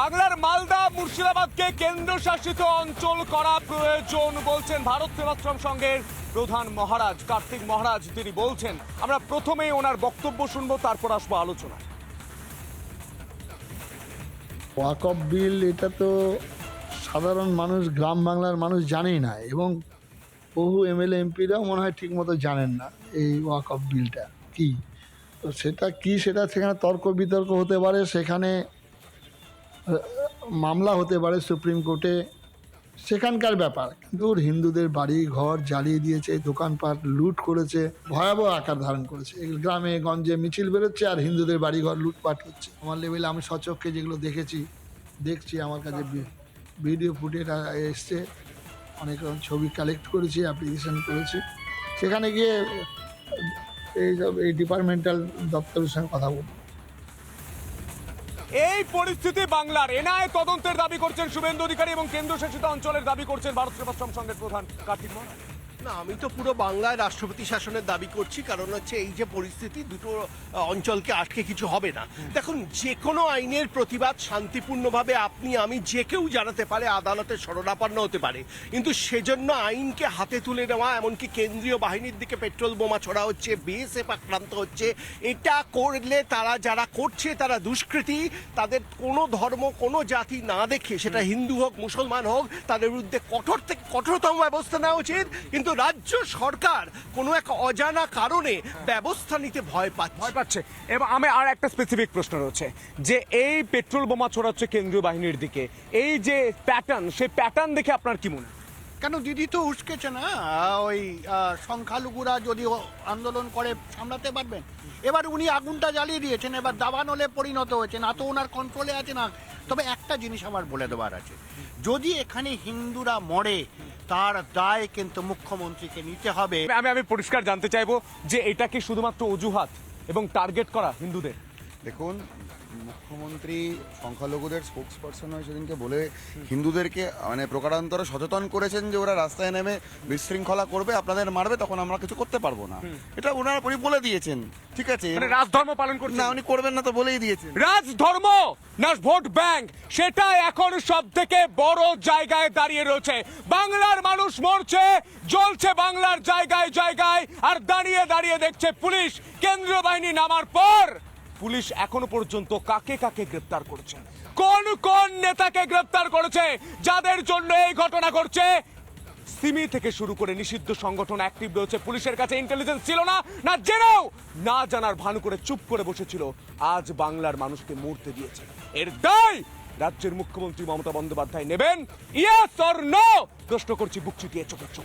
বাংলার মালদা, মুর্শিদাবাদকে কেন্দ্রশাসিত অঞ্চল করা প্রয়োজন বলছেন ভারত সেবাশ্রম সংঘের প্রধান মহারাজ, কার্তিক মহারাজ তিনি বলছেন, আমরা প্রথমেই ওনার বক্তব্য শুনব, তারপর আসব আলোচনা ওয়াকফ বিল, এটা তো সাধারণ মানুষ, গ্রাম বাংলার মানুষ জানেই না এবং বহু এমএলএ, এমপিরাও মনে হয় ঠিকমতো জানেন না এই ওয়াকফ বিলটা কি। তো সেটা কি, সেটা সেখানে তর্ক বিতর্ক হতে পারে, সেখানে মামলা হতে পারে সুপ্রিম কোর্টে, সেখানকার ব্যাপার। কিন্তু হিন্দুদের বাড়ি, ঘর জ্বালিয়ে দিয়েছে, দোকানপাট লুট করেছে, ভয়াবহ আকার ধারণ করেছে। গ্রামে, গঞ্জে মিছিল বেরোচ্ছে আর হিন্দুদের বাড়ি, ঘর লুটপাট হচ্ছে। আমার লেভেলে আমি সচক্ষে যেগুলো দেখেছি, দেখছি, আমার কাছে ভিডিও ফুটেজ এসছে। অনেক রকম ছবি কালেক্ট করেছি অ্যাপ্লিকেশন করেছি। সেখানে গিয়ে এইসব এই ডিপার্টমেন্টাল দপ্তরের সঙ্গে কথা বলব। এই পরিস্থিতি বাংলার। এনআই তদন্তের দাবি করছেন শুভেন্দু অধিকারী এবং কেন্দ্রশাসিত অঞ্চলের দাবি করছেন ভারত সেবাশ্রম সংঘের প্রধান কার্তিক মহারাজ। না আমি তো পুরো বাংলায় রাষ্ট্রপতি শাসনের দাবি করছি কারণ হচ্ছে এই যে পরিস্থিতি দুটো অঞ্চলকে আটকে কিছু হবে না। দেখুন যে কোনো আইনের প্রতিবাদ শান্তিপূর্ণভাবে আপনি আমি যে কেউ জানাতে পারে আদালতের শরণাপন্ন হতে পারে। কিন্তু সেজন্য আইনকে হাতে তুলে নেওয়া এমনকি কেন্দ্রীয় বাহিনীর দিকে পেট্রোল বোমা ছড়া হচ্ছে বিএসএফ আক্রান্ত হচ্ছে এটা করলে তারা যারা করছে তারা দুষ্কৃতী। তাদের কোনো ধর্ম কোনো জাতি না দেখে সেটা হিন্দু হোক মুসলমান হোক তাদের বিরুদ্ধে কঠোর থেকে কঠোরতম ব্যবস্থা নেওয়া উচিত। কিন্তু রাজ্য সরকার কোনো এক অজানা কারণে ব্যবস্থা নিতে ভয় পাচ্ছে। ভয় পাচ্ছে। এবং আমি আর একটা স্পেসিফিক প্রশ্ন রয়েছে। যে এই পেট্রোল বোমা ছড়াচ্ছে কেন্দ্রীয় বাহিনীর দিকে এই যে প্যাটার্ন সেই প্যাটার্ন দেখে আপনার কি মনে হয়? কেন দিদি তো উস্কেছে না? ওই সংখ্যালঘুরা যদি আন্দোলন করে সামলাতে পারবেন? এবার উনি আগুনটা জ্বালিয়ে দিয়েছেন এবার দাবানলে পরিণত হয়েছে না তো ওনার কন্ট্রোলে আছে না। তবে একটা জিনিস আমার বলে দেওয়ার আছে। যদি এখানে হিন্দুরা মরে তার দায় কিন্তু মুখ্যমন্ত্রীকে নিতে হবে। আমি আমি পরিষ্কার জানতে চাইব যে এটা কি শুধুমাত্র অজুহাত এবং টার্গেট করা হিন্দুদের। দেখুন মুখ্যমন্ত্রী সংখ্যালঘুদের স্পোক্স পার্সন হয়ে সেদিনকে বলে হিন্দুদেরকে মানে প্রকারান্তরে সচেতন করেছেন যে ওরা রাস্তায় নেমে বিশৃঙ্খলা করবে আপনাদের মারবে তখন আমরা কিছু করতে পারব না। এটা ওনারা উনি বলে দিয়েছেন ঠিক আছে? মানে রাজধর্ম পালন করছে না উনি করবেন না তো বলেই দিয়েছেন। রাজধর্ম না ভোট ব্যাংক সেটা এখন সব থেকে বড় জায়গায় দাঁড়িয়ে রয়েছে। বাংলার মানুষ মরছে জ্বলছে বাংলার জায়গায় জায়গায় আর দাঁড়িয়ে দাঁড়িয়ে দেখছে পুলিশ। কেন্দ্রীয় বাহিনী নামার পর পুলিশ এখনও পর্যন্ত কাকে কাকে গ্রেপ্তার করেছে? কোন কোন নেতাকে গ্রেপ্তার করেছে? যাদের জন্য এই ঘটনা ঘটছে? সিমি থেকে শুরু করে নিষিদ্ধ সংগঠন অ্যাক্টিভ রয়েছে। পুলিশের কাছে ইন্টেলিজেন্স ছিল না। না জেনেও! না জানার ভানু করে চুপ করে বসেছিল। আজ বাংলার মানুষকে মরতে দিয়েছে। এর দায় রাজ্যের মুখ্যমন্ত্রী মমতা বন্দ্যোপাধ্যায় নেবেন। Yes or no! প্রশ্ন করছি বুক চুকিয়ে চোখের চোখ।